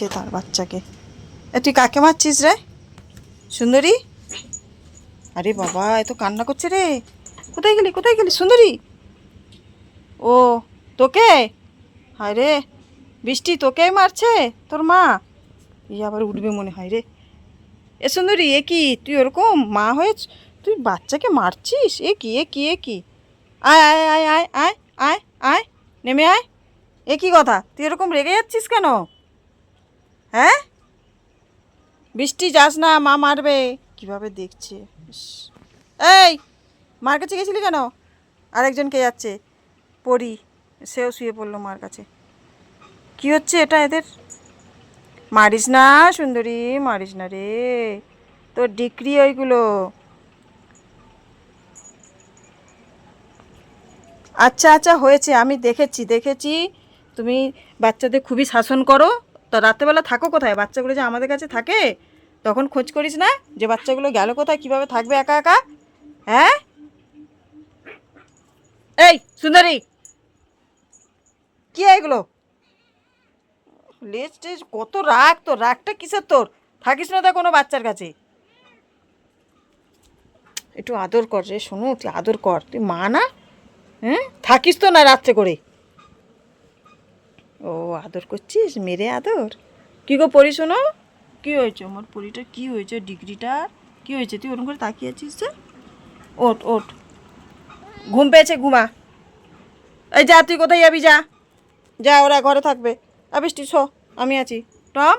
মারছে তার বাচ্চাকে। তুই কাকে মারছিস রে? সুন্দরী? আরে বাবা, এ তো কান্না করছে রে। কোথায় গেলি কোথায় গেলি, সুন্দরী? ও, তোকে? হায় রে, বৃষ্টি তোকে মারছে, তোর মা? ই আবার উঠবে মনে হয় রে। এ সুন্দরী, এ কি, তুই ওরকম মা হয়ে তুই বাচ্চাকে মারছিস? এ কি এ কি এ কি? আয় আয় আয় আয় আয় আয় আয়, নেমে আয়। এ কি কথা? তুই এরকম রেগে যাচ্ছিস কেন? হ্যাঁ? বৃষ্টি যাস না, মা মারবে। কীভাবে দেখছে? এই, মার কাছে গেছিলি কেন? আরেকজন কে যাচ্ছে। পড়ি। সেও শুয়ে পড়ল মার কাছে। কি হচ্ছে এটা এদের? মারিস না, সুন্দরী, মারিস না রে। তোর ডিক্রি ওইগুলো। আচ্ছা আচ্ছা হয়েছে। আমি দেখেছি দেখেছি। তুমি বাচ্চাদের খুবই শাসন করো। তো রাত্রেবেলা থাকো কোথায়? বাচ্চাগুলো যে আমাদের কাছে থাকে, তখন খোঁজ করিস না যে বাচ্চাগুলো গেল কোথায়, কীভাবে থাকবে একা একা? হ্যাঁ? এই, সুন্দরী! কি এগুলো? লেজ টেজ, কত রাগ তোর, রাগটা কিসের তোর? থাকিস না তা কোনো বাচ্চার কাছে। একটু আদর কর রে, শোনো তুই আদর কর। তুই মা না? হ্যাঁ থাকিস তো না রাত্রে করে। ও আদর করছিস? মেরে আদর? কী গো পড়ি শোনো? কী হয়েছে? আমার পরিটা কী হয়েছে? ডিগ্রিটা কী হয়েছে? তুই ওরকম করে তাকিয়ে আছিস যে? ওট ওট ঘুম পেয়েছে, ঘুমা। এই যা, তুই কোথায় যাবি? যা। যা, ওরা ঘরে থাকবে। আবিষ্টি শো, আমি আছি। টম,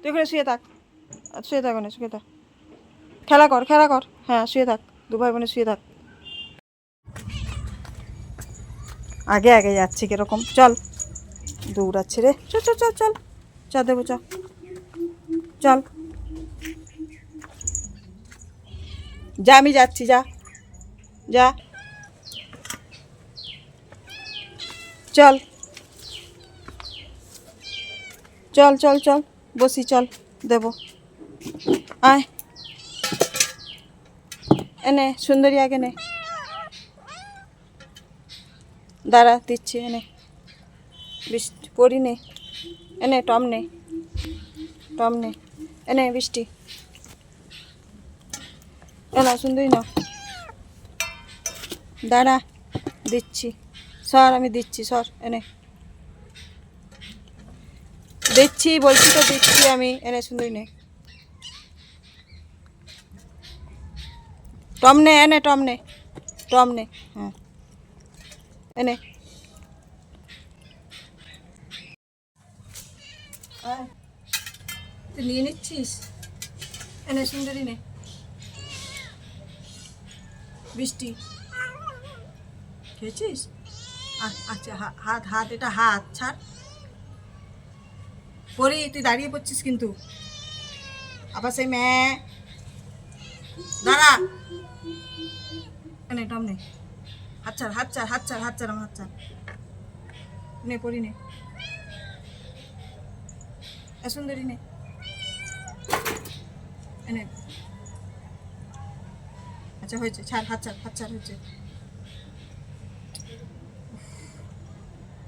তুই ওখানে শুয়ে থাক। শুয়ে থাক ওখানে শুয়ে থাক। খেলা কর খেলা কর। হ্যাঁ শুয়ে থাক। দু ভাই বোনে শুয়ে থাক। আগে আগে যাচ্ছি কীরকম। চল। দৌড়াচ্ছে রে। চল চল চল চল। চা দেবো, চল। চল। যা, আমি যাচ্ছি, যা। যা। চল। চল চল চল। বসি, চল, দেব। আয়। এনে, সুন্দরী আগে নে। দাঁড়া, দিচ্ছি, এনে। বৃষ্টি পড়ি নে। এনে টম নে। টম নে। এনে বৃষ্টি। এনা সুন্দরী না দাঁড়া, দিচ্ছি। সর, আমি দিচ্ছি, সর, এনে। দিচ্ছি, বলছি তো দিচ্ছি আমি, এনে সুন্দরী নে। টম নে, এনে, টম নে। টম নে হ্যাঁ। এনে আয়। তুই নিয়ে নিচ্ছিস? এনে সুন্দরী নে। বৃষ্টি। খেয়েছিস? আচ্ছা হাত হাত, এটা হাত, ছাড়। পরি তুই দাঁড়িয়ে পড়ছিস কিন্তু। আবার সেই ম্যা। দাঁড়া। নে টম নে। হাত ছাড় হাত ছাড় হাত ছাড় হাত ছাড়, আমার হাত ছাড়। নে, পড়ি নে। সুন্দরী নে। এনে আচ্ছা হয়েছে। ছাড়, হাত ছাড় হাত ছাড়, হয়েছে।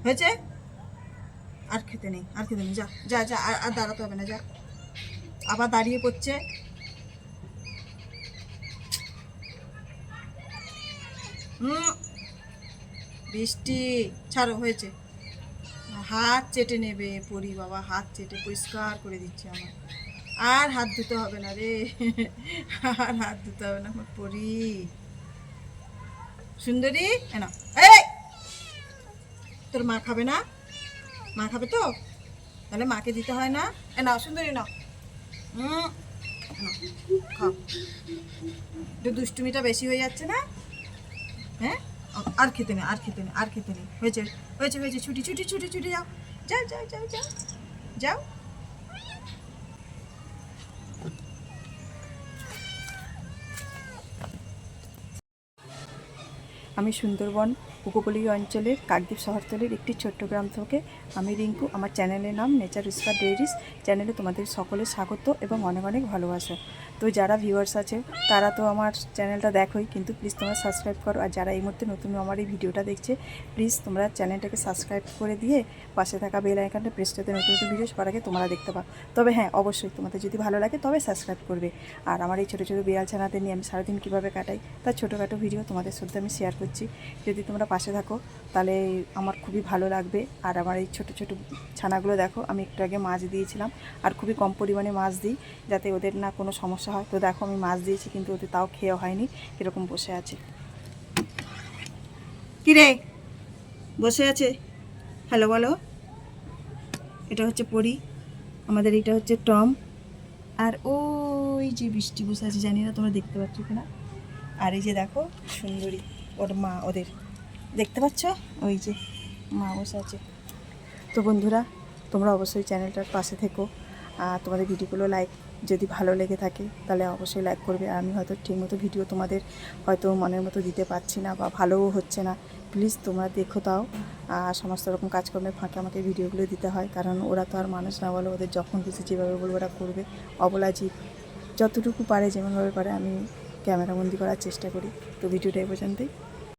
হয়েছে? আর খেতে নেই, আর খেতে নেই। যা যা যা, আর দাঁড়াতে হবে না, যা। আবার দাঁড়িয়ে পড়ছে। বৃষ্টি। ছাড়ো, হয়েছে। হাত চেটে নেবে, পরি বাবা, হাত চেটে পরিষ্কার করে দিচ্ছে আমার। আর হাত ধুতে হবে না রে। আর হাত ধুতে হবে না আমার পরি। সুন্দরী না এই! তোর মা খাবে না? মা খাবে তো? তাহলে মাকে দিতে হয় না? এ না সুন্দরী না দুষ্টুমিটা বেশি হয়ে যাচ্ছে না? হ্যাঁ? আর খেতে নেই, আর খেতে নেই, আর খেতে নেই। হয়েছে হয়েছে হয়েছে ছুটি ছুটি ছুটি ছুটি, যাও। যাও যাও যাও যাও। যাও। আমি সুন্দরবন উপকূলীয় অঞ্চলের কাকদ্বীপ শহরতলির একটি ছোট্ট গ্রাম থেকে আমি রিঙ্কু, আমার চ্যানেলের নাম নেচার রিসপার ডেইরিস চ্যানেলে তোমাদের সকলের স্বাগত এবং অনেক অনেক ভালোবাসা। তো যারা ভিউয়ার্স আছে, তারা তো আমার চ্যানেলটা দেখোই, কিন্তু প্লিজ তোমরা সাবস্ক্রাইব করো। আর যারা এই মুহূর্তে নতুন আমার এই ভিডিওটা দেখছে প্লিজ তোমরা চ্যানেলটাকে সাবস্ক্রাইব করে দিয়ে পাশে থাকা বেল আইকনটা প্রেস করতে নতুন নতুন ভিডিও সবার আগে তোমরা দেখতে পাও। তবে হ্যাঁ অবশ্যই তোমাদের যদি ভালো লাগে তবে সাবস্ক্রাইব করবে। আর আমার এই ছোটো ছোটো বিড়াল ছানাদের নিয়ে আমি সারাদিন কীভাবে কাটাই, তার ছোটোখাটো ভিডিও তোমাদের সাথে আমি শেয়ার করছি যদি তোমরা পাশে থাকো, তাহলে আমার খুবই ভালো লাগবে। আর আমার এই ছোটো ছোটো ছানাগুলো দেখো, আমি একটু আগে মাছ দিয়েছিলাম। আর খুবই কম পরিমাণে মাছ দিই, যাতে ওদের না কোনো সমস্যা হয়। তো দেখো, আমি মাছ দিয়েছি, কিন্তু ওদের তাও খেয়ে হয়নি। এরকম বসে আছে। কিরে? বসে আছে? হ্যালো, বলো। এটা হচ্ছে পরি। আমাদের এটা হচ্ছে টম। আর ওই যে বৃষ্টি বসে আছে, জানি না তোমরা দেখতে পাচ্ছ কিনা। আর এই যে দেখো, সুন্দরী। ওর মা ওদের। দেখতে পাচ্ছ? ওই যে মা বসে আছে। তো বন্ধুরা, তোমরা অবশ্যই চ্যানেলটার পাশে থেকো। আর তোমাদের ভিডিওগুলো লাইক যদি ভালো লেগে থাকে, তাহলে অবশ্যই লাইক করবে। আমি হয়তো ঠিকমতো ভিডিও তোমাদের হয়তো মনের মতো দিতে পারছি না বা ভালোও হচ্ছে না। প্লিজ তোমরা দেখো তাও। আর সমস্ত রকম কাজকর্মের ফাঁকে আমাকে ভিডিওগুলো দিতে হয়। কারণ ওরা তো আর মানুষ না বলে ওদের যখন খুশি যেভাবে বলব ওরা করবে। অবলা যতটুকু পারে, যেমনভাবে পারে, আমি ক্যামেরাবন্দি করার চেষ্টা করি। তো ভিডিওটা এই পর্যন্তই।